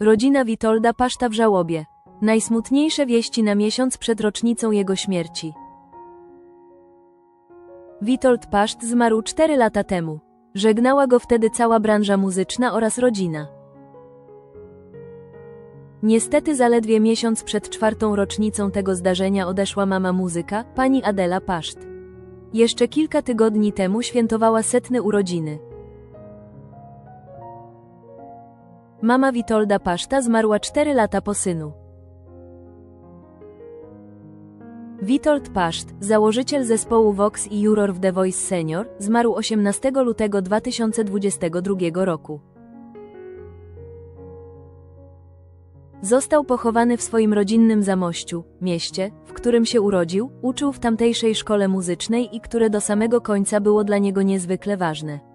Rodzina Witolda Paszta w żałobie. Najsmutniejsze wieści na miesiąc przed rocznicą jego śmierci. Witold Paszt zmarł 4 lata temu. Żegnała go wtedy cała branża muzyczna oraz rodzina. Niestety zaledwie miesiąc przed czwartą rocznicą tego zdarzenia odeszła mama muzyka, pani Adela Paszt. Jeszcze kilka tygodni temu świętowała setne urodziny. Mama Witolda Paszta zmarła 4 lata po synu. Witold Paszt, założyciel zespołu Vox i Juror w The Voice Senior, zmarł 18 lutego 2022 roku. Został pochowany w swoim rodzinnym Zamościu, mieście, w którym się urodził, uczył w tamtejszej szkole muzycznej i które do samego końca było dla niego niezwykle ważne.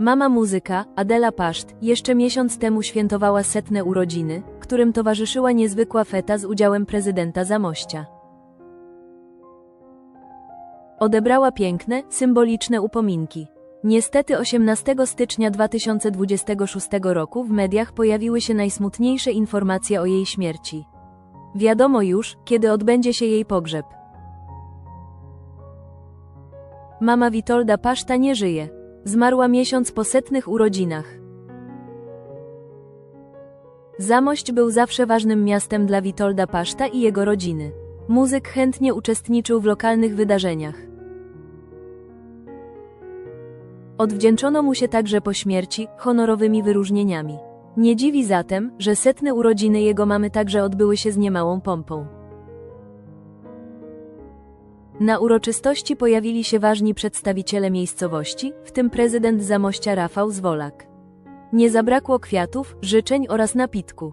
Mama muzyka, Adela Paszt, jeszcze miesiąc temu świętowała setne urodziny, którym towarzyszyła niezwykła feta z udziałem prezydenta Zamościa. Odebrała piękne, symboliczne upominki. Niestety 18 stycznia 2026 roku w mediach pojawiły się najsmutniejsze informacje o jej śmierci. Wiadomo już, kiedy odbędzie się jej pogrzeb. Mama Witolda Paszta nie żyje. Zmarła miesiąc po setnych urodzinach. Zamość był zawsze ważnym miastem dla Witolda Paszta i jego rodziny. Muzyk chętnie uczestniczył w lokalnych wydarzeniach. Odwdzięczono mu się także po śmierci honorowymi wyróżnieniami. Nie dziwi zatem, że setne urodziny jego mamy także odbyły się z niemałą pompą. Na uroczystości pojawili się ważni przedstawiciele miejscowości, w tym prezydent Zamościa Rafał Zwolak. Nie zabrakło kwiatów, życzeń oraz napitku.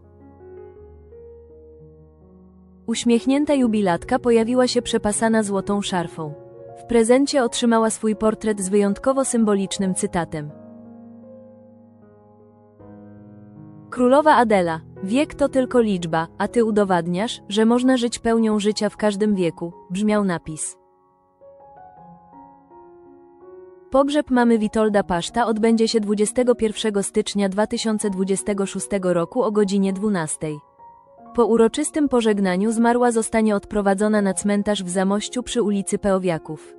Uśmiechnięta jubilatka pojawiła się przepasana złotą szarfą. W prezencie otrzymała swój portret z wyjątkowo symbolicznym cytatem. Królowa Adela, wiek to tylko liczba, a ty udowadniasz, że można żyć pełnią życia w każdym wieku, brzmiał napis. Pogrzeb mamy Witolda Paszta odbędzie się 21 stycznia 2026 roku o godzinie 12. Po uroczystym pożegnaniu zmarła zostanie odprowadzona na cmentarz w Zamościu przy ulicy Peowiaków.